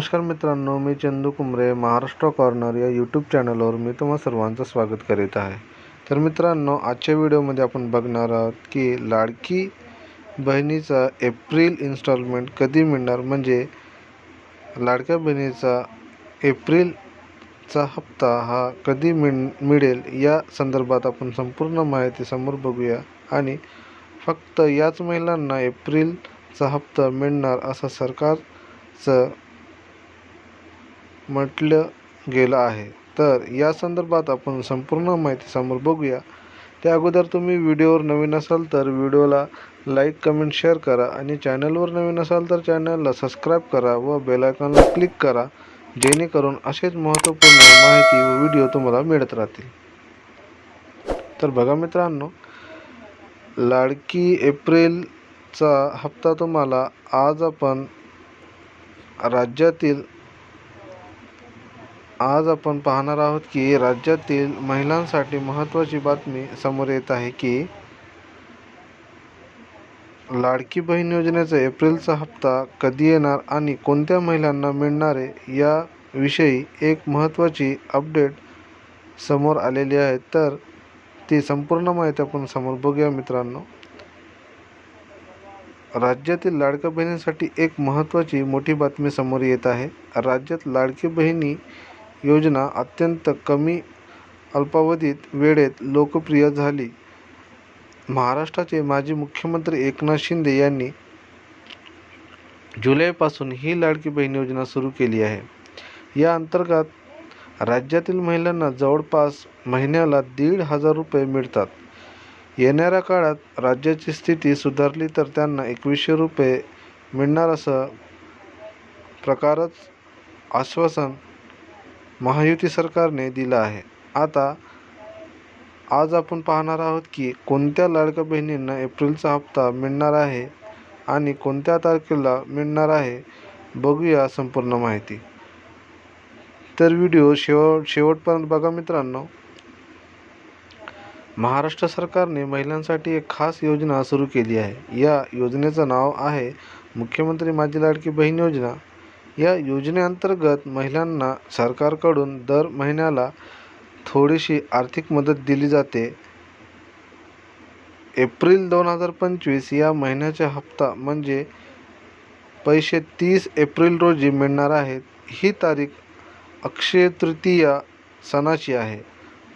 नमस्कार मित्रांनो मी चंदू कुंबरे महाराष्ट्र कॉर्नर या यूट्यूब चॅनलवर मी तुम्हा सर्वांचं स्वागत करीत आहे. तर मित्रांनो आजच्या व्हिडिओमध्ये आपण बघणार आहोत की लाडकी बहिणीचा एप्रिल इन्स्टॉलमेंट कधी मिळणार? म्हणजे लाडक्या बहिणीचा एप्रिलचा हप्ता हा कधी मिळ मिळेल? या संदर्भात आपण संपूर्ण माहिती समोर बघूया आणि फक्त याच महिलांना एप्रिलचा हप्ता मिळणार असं सरकारचं म्हटलं गेलं आहे. तर या संदर्भात आपण संपूर्ण माहिती समोर बघूया. त्या अगोदर तुम्ही व्हिडिओवर नवीन असाल तर व्हिडिओला लाईक कमेंट शेअर करा आणि चॅनलवर नवीन असाल तर चॅनलला सबस्क्राईब करा व बेलायकॉनला क्लिक करा जेणेकरून असेच महत्त्वपूर्ण माहिती व व्हिडिओ तुम्हाला मिळत राहतील. तर बघा मित्रांनो लाडकी एप्रिलचा हप्ता तुम्हाला आज आपण राज्यातील आज आपण पाहणार आहोत की राज्यातील महिलांसाठी महत्त्वाची बातमी समोर येत आहे की लाडकी बहीण योजनेचा एप्रिलचा हप्ता कधी येणार आणि कोणत्या महिलांना मिळणारे याविषयी एक महत्त्वाची अपडेट समोर आलेली आहे. तर ती संपूर्ण माहिती आपण समोर बघूया मित्रांनो. राज्यातील लाडक्या बहिणींसाठी एक महत्त्वाची मोठी बातमी समोर येत आहे. राज्यात लाडकी बहिणी योजना अत्यंत कमी अल्पावधीत वेळेत लोकप्रिय झाली. महाराष्ट्राचे माजी मुख्यमंत्री एकनाथ शिंदे यांनी जुलैपासून ही लाडकी बहीण योजना सुरू केली आहे. या अंतर्गत राज्यातील महिलांना जवळपास महिन्याला दीड हजार रुपये मिळतात. येणाऱ्या काळात राज्याची स्थिती सुधारली तर त्यांना एकवीसशे रुपये मिळणार असं प्रकारच आश्वासन महायुती सरकारने दिला आहे. आता आज आपण पाहणार आहोत की कोणत्या लाडक्या बहिणींना एप्रिलचा हप्ता मिळणार आहे आणि कोणत्या तारखेला मिळणार आहे बघूया संपूर्ण माहिती. तर व्हिडिओ शेवट शेवटपर्यंत बघा मित्रांनो. महाराष्ट्र सरकारने महिलांसाठी एक खास योजना सुरू केली आहे. या योजनेचं नाव आहे मुख्यमंत्री माझी लाडकी बहीण योजना. या योजनेअंतर्गत महिलांना सरकारकडून दर महिन्याला थोडीशी आर्थिक मदत दिली जाते. एप्रिल दोन हजार पंचवीस या महिन्याचा हप्ता म्हणजे पैसे तीस एप्रिल रोजी मिळणार आहेत ही तारीख अक्षय तृतीया सणाची आहे.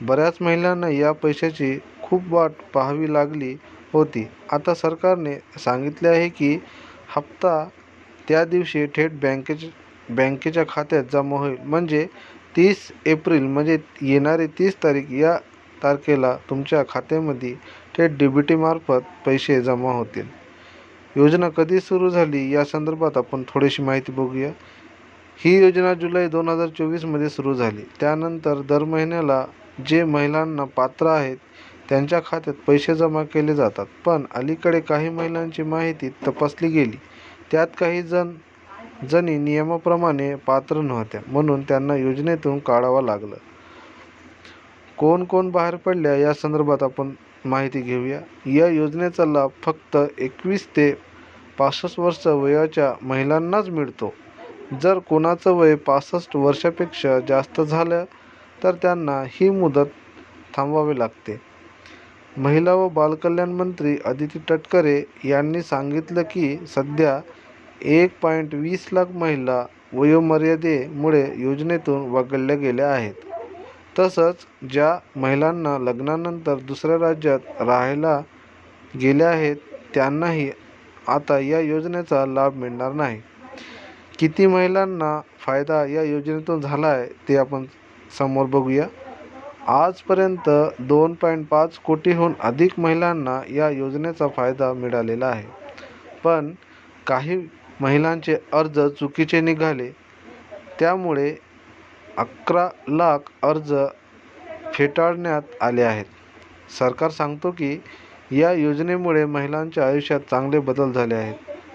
बऱ्याच महिलांना या पैशाची खूप वाट पाहावी लागली होती. आता सरकारने सांगितले आहे की हप्ता त्या दिवशी थेट बँकेच्या बँकेच्या खात्यात जमा होईल. म्हणजे तीस एप्रिल म्हणजे येणारी तीस तारीख या तारखेला तुमच्या खात्यामध्ये थेट डी बी टीमार्फत पैसे जमा होतील. योजना कधी सुरू झाली या संदर्भात आपण थोडीशी माहिती बघूया. ही योजना जुलै दोन हजार चोवीसमध्ये सुरू झाली. त्यानंतर दर महिन्याला जे महिलांना पात्र आहेत त्यांच्या खात्यात पैसे जमा केले जातात. पण अलीकडे काही महिलांची माहिती तपासली गेली. त्यात काही जण जणी नियमाप्रमाणे पात्र नव्हत्या. म्हणून त्यांना योजनेतून काढावं लागलं. कोण कोण बाहेर पडल्या या संदर्भात आपण माहिती घेऊया. या योजनेचा लाभ फक्त एकवीस ते पासष्ट वर्ष वयाच्या महिलांनाच मिळतो. जर कोणाचं वय पासष्ट वर्षापेक्षा जास्त झालं तर त्यांना ही मुदत थांबवावी लागते. महिला व बालकल्याण मंत्री अदिती तटकरे यांनी सांगितलं की सध्या एक पॉईंट वीस लाख महिला वयोमर्यादेमुळे योजनेतून वगळल्या गेल्या आहेत. तसंच ज्या महिलांना लग्नानंतर दुसऱ्या राज्यात राहायला गेल्या आहेत त्यांनाही आता या योजनेचा लाभ मिळणार नाही. किती महिलांना फायदा या योजनेतून झाला आहे ते आपण समोर बघूया. आजपर्यंत दोन पॉईंट पाच कोटीहून अधिक महिलांना या योजनेचा फायदा मिळालेला आहे. पण काही महिलांचे अर्ज चुकीचे निघाले. त्यामुळे अकरा लाख अर्ज फेटाळण्यात आले आहेत. सरकार सांगतो की या योजनेमुळे महिलांच्या आयुष्यात चांगले बदल झाले आहेत.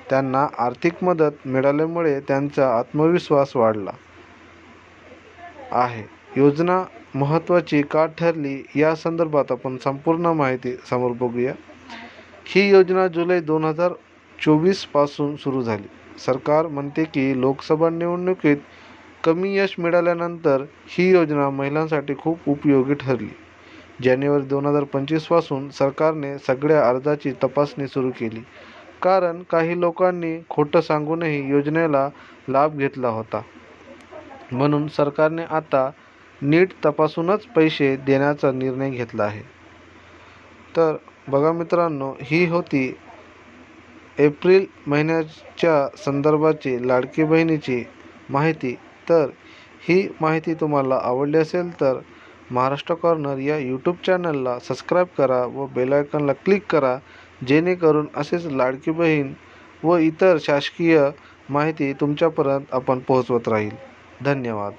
त्यांना आर्थिक मदत मिळाल्यामुळे त्यांचा आत्मविश्वास वाढला आहे. योजना महत्त्वाची का ठरली या संदर्भात आपण संपूर्ण माहिती समोर बघूया. ही योजना जुलै दोन हजार चोवीसपासून सुरू झाली. सरकार म्हणते की लोकसभा निवडणुकीत कमी यश मिळाल्यानंतर ही योजना महिलांसाठी खूप उपयोगी ठरली. जानेवारी दोन हजार पंचवीसपासून सरकारने सगळ्या अर्जाची तपासणी सुरू केली. कारण काही लोकांनी खोटं सांगूनही योजनेला लाभ घेतला होता. म्हणून सरकारने आता नीट तपासूनच पैसे देण्याचा निर्णय घेतला आहे. तर बघा मित्रांनो ही होती एप्रिल महिन्याच्या संदर्भाची लाडकी बहिणीची माहिती. तर ही माहिती तुम्हाला आवडली असेल तर महाराष्ट्र कॉर्नर या यूट्यूब चॅनलला सबस्क्राईब करा व बेलायकनला क्लिक करा जेणेकरून असेच लाडकी बहीण व इतर शासकीय माहिती तुमच्यापर्यंत आपण पोहोचवत राहील. धन्यवाद.